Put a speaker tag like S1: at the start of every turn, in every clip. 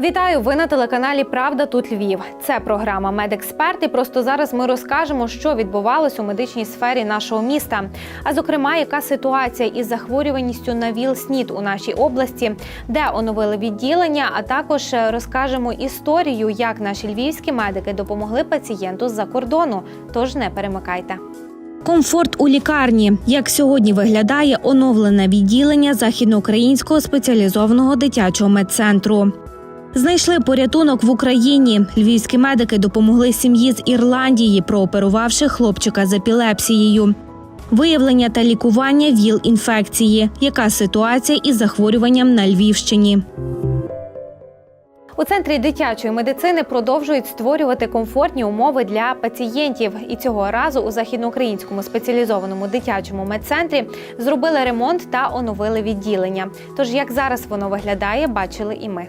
S1: Вітаю! Ви на телеканалі Правда тут Львів. Це програма Медексперт. І просто зараз ми розкажемо, що відбувалось у медичній сфері нашого міста. А зокрема, яка ситуація із захворюваністю на ВІЛ-СНІД у нашій області, де оновили відділення. А також е, розкажемо історію, як наші львівські медики допомогли пацієнту з-за кордону. Тож не перемикайте. Комфорт у лікарні. Як сьогодні виглядає оновлене відділення західноукраїнського спеціалізованого дитячого медцентру. Знайшли порятунок в Україні. Львівські медики допомогли сім'ї з Ірландії, прооперувавши хлопчика з епілепсією. Виявлення та лікування ВІЛ-інфекції. Яка ситуація із захворюванням на Львівщині? У центрі дитячої медицини продовжують створювати комфортні умови для пацієнтів. І цього разу у західноукраїнському спеціалізованому дитячому медцентрі зробили ремонт та оновили відділення. Тож як зараз воно виглядає, бачили і ми.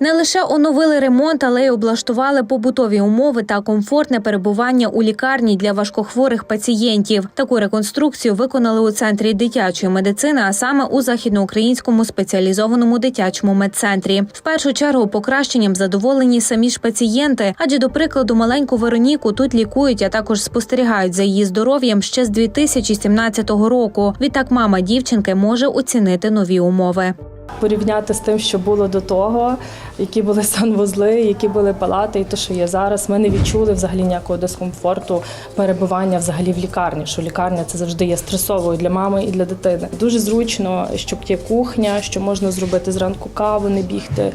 S1: Не лише оновили ремонт, але й облаштували побутові умови та комфортне перебування у лікарні для важкохворих пацієнтів. Таку реконструкцію виконали у центрі дитячої медицини, а саме у західноукраїнському спеціалізованому дитячому медцентрі. В першу чергу покращенням задоволені самі ж пацієнти, адже до прикладу маленьку Вероніку тут лікують, а також спостерігають за її здоров'ям ще з 2017 року. Відтак мама дівчинки може оцінити нові умови.
S2: Порівняти з тим, що було до того, які були санвузли, які були палати, і те, що є зараз, ми не відчули взагалі ніякого дискомфорту перебування взагалі в лікарні. Що лікарня це завжди є стресовою для мами і для дитини. Дуже зручно, щоб є кухня, що можна зробити зранку каву, не бігти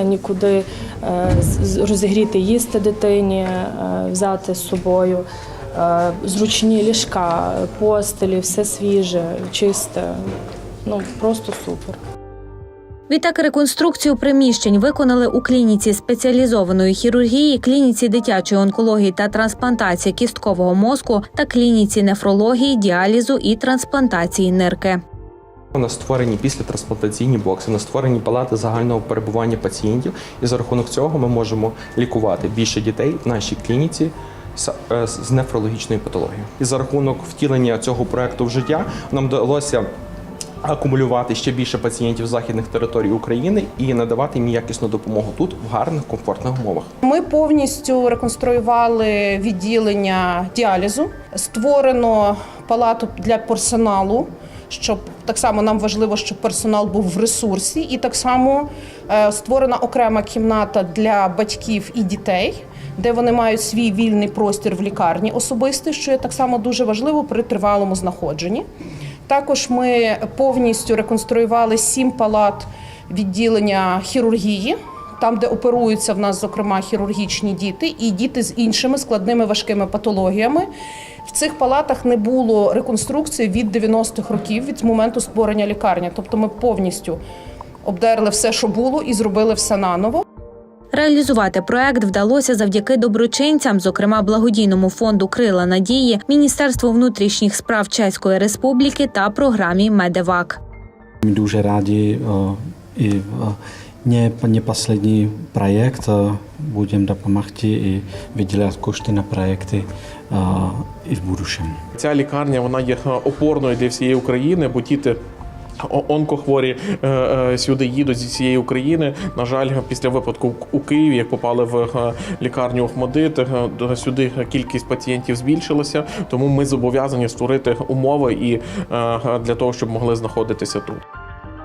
S2: е, нікуди, е, розігріти їсти дитині, е, взяти з собою. Зручні ліжка, постелі, все свіже, чисте. Ну просто супер.
S1: Відтак реконструкцію приміщень виконали у клініці спеціалізованої хірургії, клініці дитячої онкології та трансплантації кісткового мозку та клініці нефрології, діалізу і трансплантації нирки.
S3: У нас створені післятрансплантаційні бокси, у нас створені палати загального перебування пацієнтів, і за рахунок цього ми можемо лікувати більше дітей в нашій клініці з- е, нефрологічною патологією. І за рахунок втілення цього проекту в життя нам вдалося акумулювати ще більше пацієнтів західних територій України і надавати їм якісну допомогу тут в гарних комфортних умовах.
S4: Ми повністю реконструювали відділення діалізу. Створено палату для персоналу. Щоб так само нам важливо, щоб персонал був в ресурсі, і так само е, створена окрема кімната для батьків і дітей, де вони мають свій вільний простір в лікарні особистий, що є так само дуже важливо при тривалому знаходженні. Також ми повністю реконструювали сім палат відділення хірургії, там, де оперуються в нас, зокрема, хірургічні діти і діти з іншими складними важкими патологіями. В цих палатах не було реконструкції від 90-х років, від моменту створення лікарні. Тобто ми повністю обдерли все, що було, і зробили все наново.
S1: Реалізувати проект вдалося завдяки доброчинцям, зокрема благодійному фонду Крила надії, Міністерству внутрішніх справ Чеської Республіки та програмі Медевак.
S5: My дуже раді е, і е, не, не последний проект. е, Будемо допомагати і виділяти кошти на проекти і в будущем.
S6: Ця лікарня вона є опорною для всієї України, бо діти. Онкохворі е, е, сюди їдуть зі всієї України. На жаль, після випадку у Києві, як попали в е, лікарню Охмадит, сюди кількість пацієнтів збільшилася. Тому ми зобов'язані створити умови і для того, щоб могли знаходитися тут.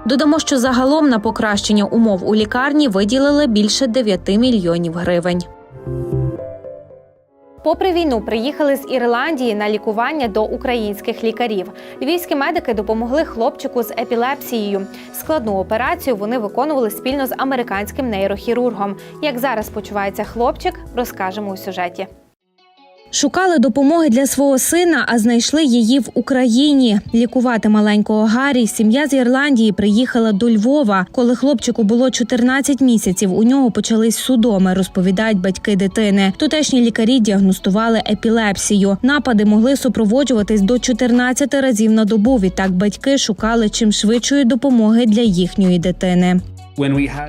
S1: Додамо, що загалом на покращення умов у лікарні виділили більше 9 мільйонів гривень. Попри війну приїхали з Ірландії на лікування до українських лікарів. Львівські медики допомогли хлопчику з епілепсією. Складну операцію вони виконували спільно з американським нейрохірургом. Як зараз почувається хлопчик, розкажемо у сюжеті. Шукали допомоги для свого сина, а знайшли її в Україні. Лікувати маленького Гаррі сім'я з Ірландії приїхала до Львова. Коли хлопчику було 14 місяців, у нього почались судоми, розповідають батьки дитини. Тутешні лікарі діагностували епілепсію. Напади могли супроводжуватись до 14 разів на добу. Відтак батьки шукали чим швидшої допомоги для їхньої дитини.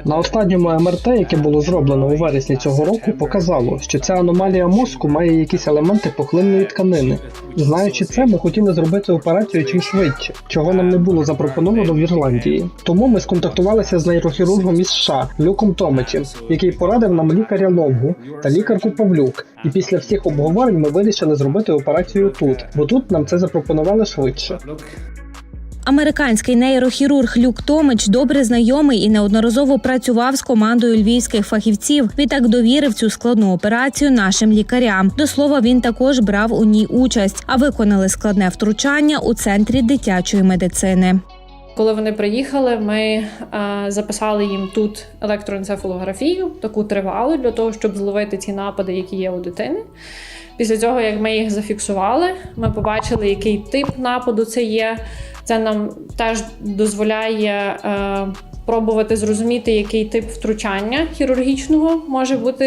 S7: На останньому МРТ, яке було зроблено у вересні цього року, показало, що ця аномалія мозку має якісь елементи пухлинної тканини. Знаючи це, ми хотіли зробити операцію чим швидше, чого нам не було запропоновано в Ірландії. Тому ми сконтактувалися з нейрохірургом із США Люком Томичем, який порадив нам лікаря Лонгу та лікарку Павлюк. І після всіх обговорень ми вирішили зробити операцію тут, бо тут нам це запропонували швидше.
S1: Американський нейрохірург Люк Томич добре знайомий і неодноразово працював з командою львівських фахівців. Відтак довірив цю складну операцію нашим лікарям. До слова, він також брав у ній участь, а виконали складне втручання у центрі дитячої медицини.
S8: Коли вони приїхали, ми записали їм тут електроенцефалографію, таку тривалу для того, щоб зловити ці напади, які є у дитини. Після цього, як ми їх зафіксували, ми побачили, який тип нападу це є. Це нам теж дозволяє е, пробувати зрозуміти, який тип втручання хірургічного може бути,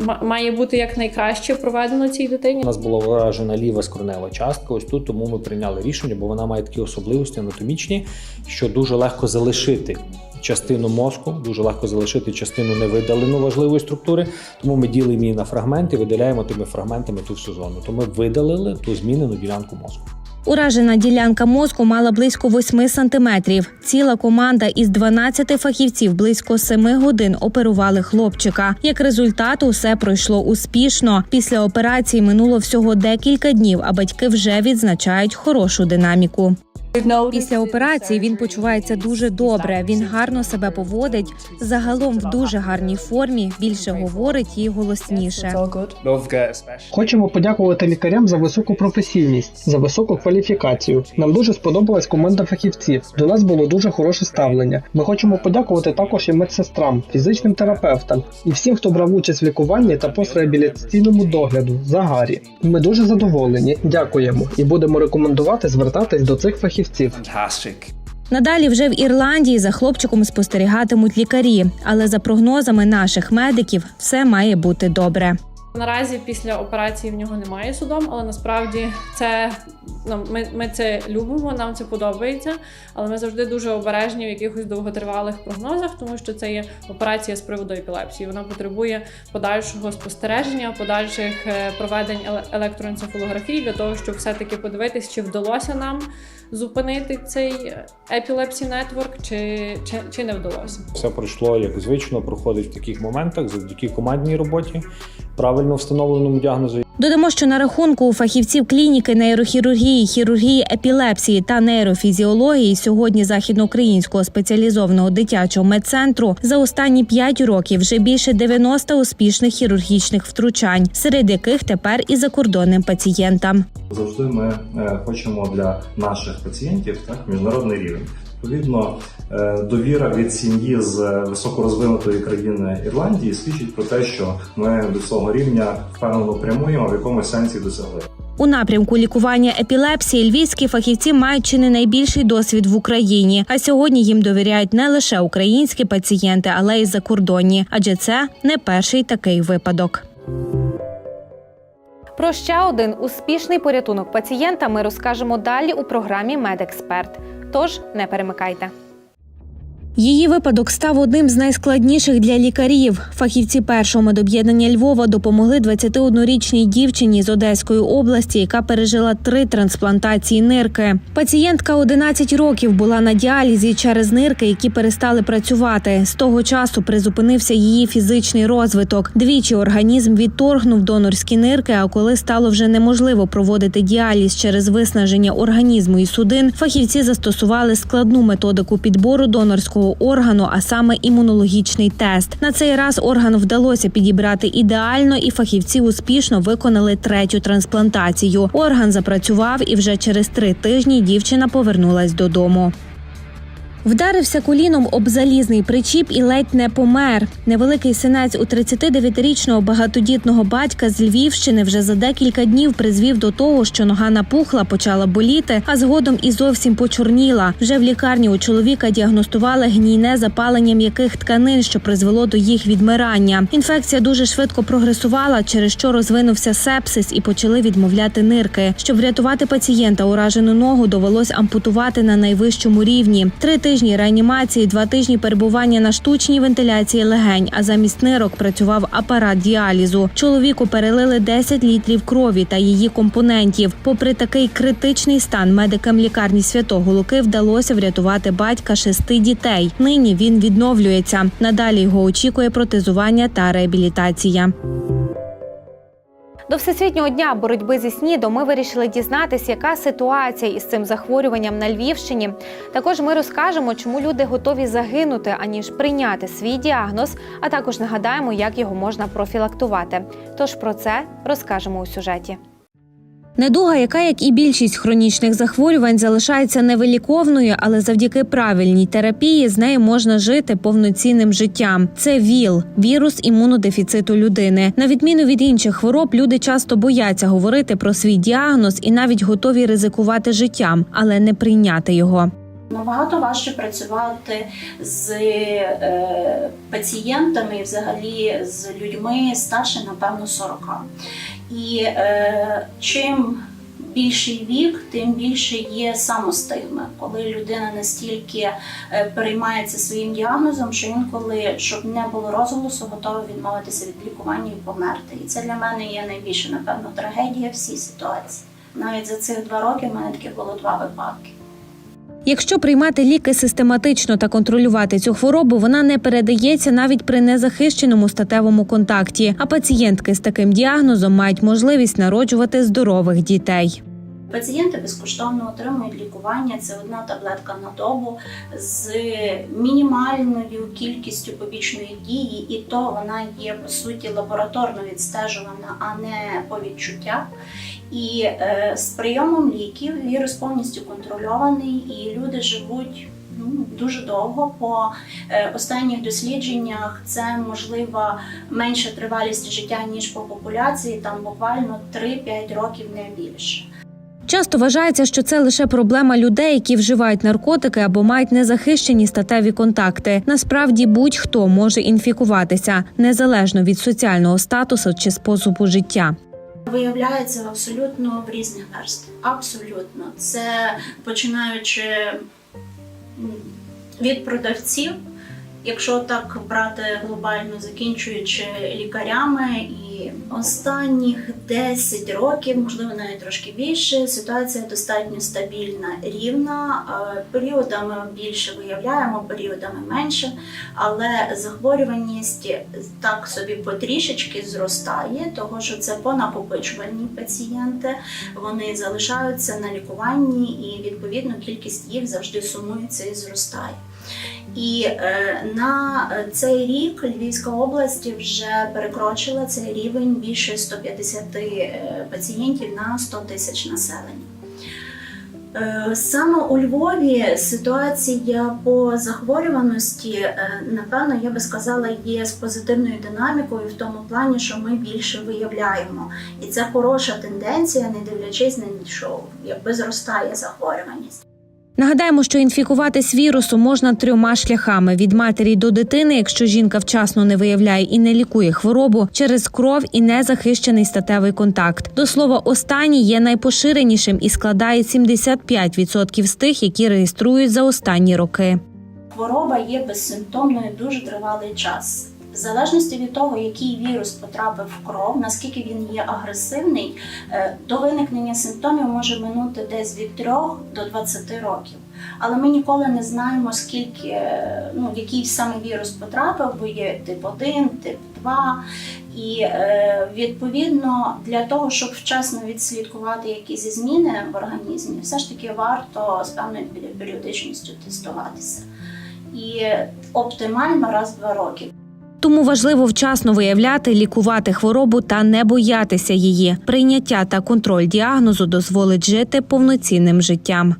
S8: ма- має бути якнайкраще проведено цій дитині.
S9: У нас була вражена ліва скронева частка. Ось тут тому ми прийняли рішення, бо вона має такі особливості анатомічні, що дуже легко залишити. Частину мозку дуже легко залишити частину невидалену важливої структури, тому ми ділимо її на фрагменти, видаляємо тими фрагментами ту всю зону. То ми видалили ту змінену ділянку мозку.
S1: Уражена ділянка мозку мала близько 8 сантиметрів. Ціла команда із 12 фахівців близько 7 годин оперували хлопчика. Як результат, усе пройшло успішно. Після операції минуло всього декілька днів, а батьки вже відзначають хорошу динаміку. Після операції він почувається дуже добре. Він гарно себе поводить. Загалом в дуже гарній формі. Більше говорить і голосніше.
S7: Хочемо подякувати лікарям за високу професійність, за високу кваліфікацію. Нам дуже сподобалась команда фахівців. До нас було дуже хороше ставлення. Ми хочемо подякувати також і медсестрам, фізичним терапевтам і всім, хто брав участь в лікуванні та постреабілітаційному догляду. Загарі. Ми дуже задоволені. Дякуємо і будемо рекомендувати звертатись до цих фахівців.
S1: Надалі вже в Ірландії за хлопчиком спостерігатимуть лікарі, але за прогнозами наших медиків все має бути добре.
S8: Наразі після операції в нього немає судом, але насправді це ну, ми, ми це любимо, нам це подобається. Але ми завжди дуже обережні в якихось довготривалих прогнозах, тому що це є операція з приводу епілепсії. Вона потребує подальшого спостереження, подальших е, проведень еле- електроенцефалографії для того, щоб все-таки подивитись, чи вдалося нам зупинити цей епілепсі нетворк, чи, чи, чи не вдалося.
S9: Все пройшло як звично, проходить в таких моментах завдяки командній роботі, правильно встановленому діагнозу
S1: Додамо, що на рахунку у фахівців клініки нейрохірургії, хірургії епілепсії та нейрофізіології сьогодні західноукраїнського спеціалізованого дитячого медцентру за останні 5 років вже більше 90 успішних хірургічних втручань, серед яких тепер і закордонним пацієнтам.
S10: Завжди ми е, хочемо для наших пацієнтів так міжнародний рівень. Відповідно, е, довіра від сім'ї з високорозвинутої країни Ірландії свідчить про те, що ми до цього рівня впевнено прямуємо, в якомусь сенсі досягли.
S1: У напрямку лікування епілепсії львівські фахівці мають чи не найбільший досвід в Україні. А сьогодні їм довіряють не лише українські пацієнти, але й закордонні, адже це не перший такий випадок. Про ще один успішний порятунок пацієнта ми розкажемо далі у програмі Медексперт. Тож не перемикайте. Її випадок став одним з найскладніших для лікарів. Фахівці першого медоб'єднання Львова допомогли 21-річній дівчині з Одеської області, яка пережила три трансплантації нирки. Пацієнтка 11 років була на діалізі через нирки, які перестали працювати. З того часу призупинився її фізичний розвиток. Двічі організм відторгнув донорські нирки. А коли стало вже неможливо проводити діаліз через виснаження організму і судин, фахівці застосували складну методику підбору донорського органу, а саме імунологічний тест. На цей раз орган вдалося підібрати ідеально, і фахівці успішно виконали третю трансплантацію. Орган запрацював, і вже через три тижні дівчина повернулась додому. Вдарився коліном об залізний причіп і ледь не помер. Невеликий синець у 39-річного багатодітного батька з Львівщини вже за декілька днів призвів до того, що нога напухла, почала боліти, а згодом і зовсім почорніла. Вже в лікарні у чоловіка діагностували гнійне запалення м'яких тканин, що призвело до їх відмирання. Інфекція дуже швидко прогресувала, через що розвинувся сепсис і почали відмовляти нирки. Щоб врятувати пацієнта, уражену ногу довелось ампутувати на найвищому рівні. Три тижні реанімації, два тижні перебування на штучній вентиляції легень, а замість нирок працював апарат діалізу. Чоловіку перелили 10 літрів крові та її компонентів. Попри такий критичний стан, медикам лікарні Святого Луки вдалося врятувати батька шести дітей. Нині він відновлюється. Надалі його очікує протезування та реабілітація. До всесвітнього дня боротьби зі СНІДом ми вирішили дізнатися, яка ситуація із цим захворюванням на Львівщині. Також ми розкажемо, чому люди готові загинути, аніж прийняти свій діагноз, а також нагадаємо, як його можна профілактувати. Тож про це розкажемо у сюжеті. Недуга, яка, як і більшість хронічних захворювань, залишається невиліковною, але завдяки правильній терапії з нею можна жити повноцінним життям. Це ВІЛ – вірус імунодефіциту людини. На відміну від інших хвороб, люди часто бояться говорити про свій діагноз і навіть готові ризикувати життям, але не прийняти його.
S11: Набагато важче працювати з е, пацієнтами, і взагалі з людьми старше, напевно, 40. І е, чим більший вік, тим більше є самостигми, коли людина настільки е, переймається своїм діагнозом, що інколи, щоб не було розголосу, готова відмовитися від лікування і померти. І це для мене є найбільша, напевно, трагедія всій ситуації. Навіть за цих два роки в мене таких було два випадки.
S1: Якщо приймати ліки систематично та контролювати цю хворобу, вона не передається навіть при незахищеному статевому контакті. А пацієнтки з таким діагнозом мають можливість народжувати здорових дітей.
S11: Пацієнти безкоштовно отримують лікування. Це одна таблетка на добу з мінімальною кількістю побічної дії, і то вона є по суті лабораторно відстежувана, а не по відчуттях. І е, з прийомом ліків вірус повністю контрольований, і люди живуть ну, дуже довго. По е, останніх дослідженнях це можливо менша тривалість життя ніж по популяції, там буквально 3-5 років не більше.
S1: Часто вважається, що це лише проблема людей, які вживають наркотики або мають незахищені статеві контакти. Насправді будь-хто може інфікуватися незалежно від соціального статусу чи способу життя.
S11: Виявляється абсолютно в різних верствах. Абсолютно. Це починаючи від продавців, якщо так брати глобально, закінчуючи лікарями, і останніх 10 років, можливо, навіть трошки більше, ситуація достатньо стабільна, рівна. Е, Періодами більше виявляємо, періодами менше, але захворюваність так собі потрішечки зростає, того що це понакопичувальні пацієнти, вони залишаються на лікуванні, і відповідно кількість їх завжди сумується і зростає. І е, на цей рік Львівська область вже перекрочила цей рівень більше 150 е, пацієнтів на 100 тисяч населення. Е, Саме у Львові ситуація по захворюваності, е, напевно, я би сказала, є з позитивною динамікою в тому плані, що ми більше виявляємо. І це хороша тенденція, не дивлячись на що якби зростає захворюваність.
S1: Нагадаємо, що інфікуватись вірусом можна трьома шляхами: від матері до дитини, якщо жінка вчасно не виявляє і не лікує хворобу, через кров і незахищений статевий контакт. До слова, останній є найпоширенішим і складає 75% з тих, які реєструють за останні роки.
S11: Хвороба є безсимптомною дуже тривалий час. В залежності від того, який вірус потрапив в кров, наскільки він є агресивний, е, до виникнення симптомів може минути десь від 3 до 20 років. Але ми ніколи не знаємо, скільки е, ну, який саме вірус потрапив, бо є тип 1, тип 2. І е, відповідно для того, щоб вчасно відслідкувати якісь зміни в організмі, все ж таки варто з певною періодичністю тестуватися. І оптимально раз в два роки.
S1: Тому важливо вчасно виявляти, лікувати хворобу та не боятися її. Прийняття та контроль діагнозу дозволить жити повноцінним життям.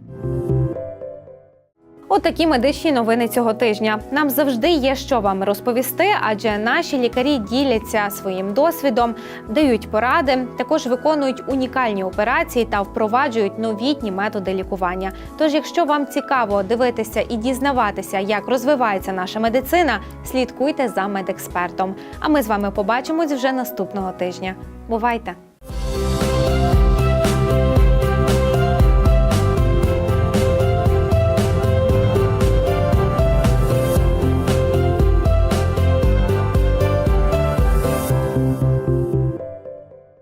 S1: Отакі медичні новини цього тижня. Нам завжди є що вам розповісти, адже наші лікарі діляться своїм досвідом, дають поради, також виконують унікальні операції та впроваджують новітні методи лікування. Тож, якщо вам цікаво дивитися і дізнаватися, як розвивається наша медицина, слідкуйте за медекспертом. А ми з вами побачимось вже наступного тижня. Бувайте!